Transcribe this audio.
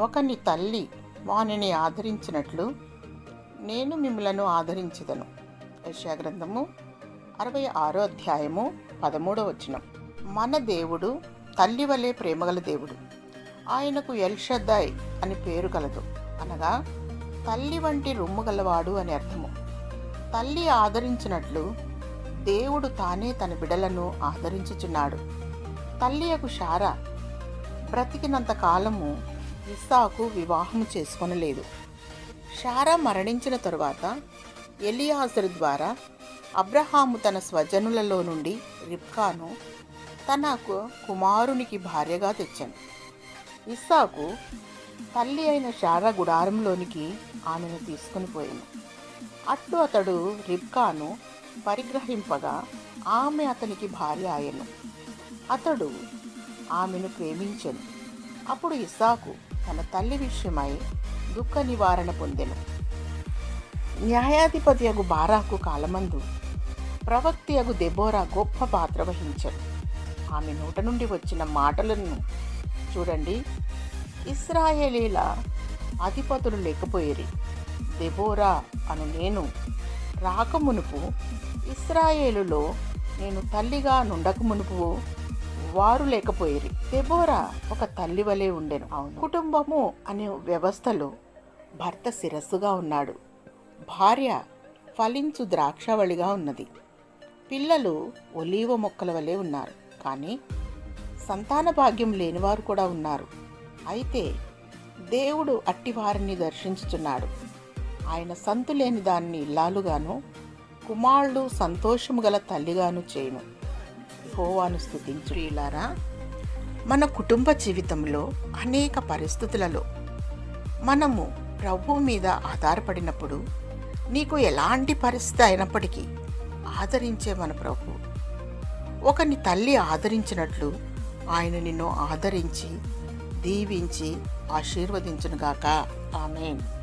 ఒకని తల్లి వానిని ఆదరించినట్లు నేను మిమ్మలను ఆదరించదను. యశాగ్రంథము గ్రంథము అరవై ఆరో అధ్యాయము పదమూడవ వచనం. మన దేవుడు తల్లి వలె ప్రేమగల దేవుడు. ఆయనకు ఎల్షద్దాయ్ అని పేరు కలదు. అనగా తల్లి వంటి రొమ్ము గలవాడు అని అర్థము. తల్లి ఆదరించినట్లు దేవుడు తానే తన బిడలను ఆదరించుచున్నాడు. తల్లి యొక్క షారా బ్రతికినంత కాలము ఇస్సాకు వివాహము చేసుకొనలేదు. షారా మరణించిన తరువాత ఎలియాజరు ద్వారా అబ్రహాము తన స్వజనులలో నుండి రిబ్కాను తనకు కుమారునికి భార్యగా తెచ్చాను. ఇస్సాకు తల్లి అయిన షారా గుడారంలోనికి ఆమెను తీసుకుని పోయాను. అట్లు అతడు రిబ్కాను పరిగ్రహింపగా ఆమె అతనికి భార్య ఆయను అతడు ఆమెను ప్రేమించను. అప్పుడు ఇస్సాకు తన తల్లి విషయమై దుఃఖ నివారణ పొందెను. న్యాయాధిపతి అగు బారాకు కాలమందు ప్రవక్తి అగు దెబోరా గొప్ప పాత్ర వహించను. ఆమె నోట నుండి వచ్చిన మాటలను చూడండి. ఇస్రాయేలీల అధిపతులు లేకపోయేరి. దెబోరా అను నేను రాకమునుపు ఇస్రాయేలులో నేను తల్లిగా నుండకమునుపు వారు లేకపోయేరి దెబోరా ఒక తల్లి వలె ఉండెను. అవును. కుటుంబము అనే వ్యవస్థలో భర్త శిరస్సుగా ఉన్నాడు. భార్య ఫలించు ద్రాక్షవళిగా ఉన్నది. పిల్లలు ఒలీవ మొక్కల వలె ఉన్నారు. కానీ సంతాన భాగ్యం లేనివారు కూడా ఉన్నారు. అయితే దేవుడు అట్టివారిని దర్శించుచున్నాడు. ఆయన సంతు లేని దాన్ని ఇల్లాలుగాను కుమారుడు సంతోషము గల తల్లిగాను చేయను. హోవాను స్థుతించు ఇలారా మన కుటుంబ జీవితంలో అనేక పరిస్థితులలో మనము ప్రభు మీద ఆధారపడినప్పుడు నీకు ఎలాంటి పరిస్థితి అయినప్పటికీ ఆదరించే మన ప్రభు. ఒకని తల్లి ఆదరించినట్లు ఆయన నిన్ను ఆదరించి దీవించి ఆశీర్వదించునుగాక. ఆమెన్.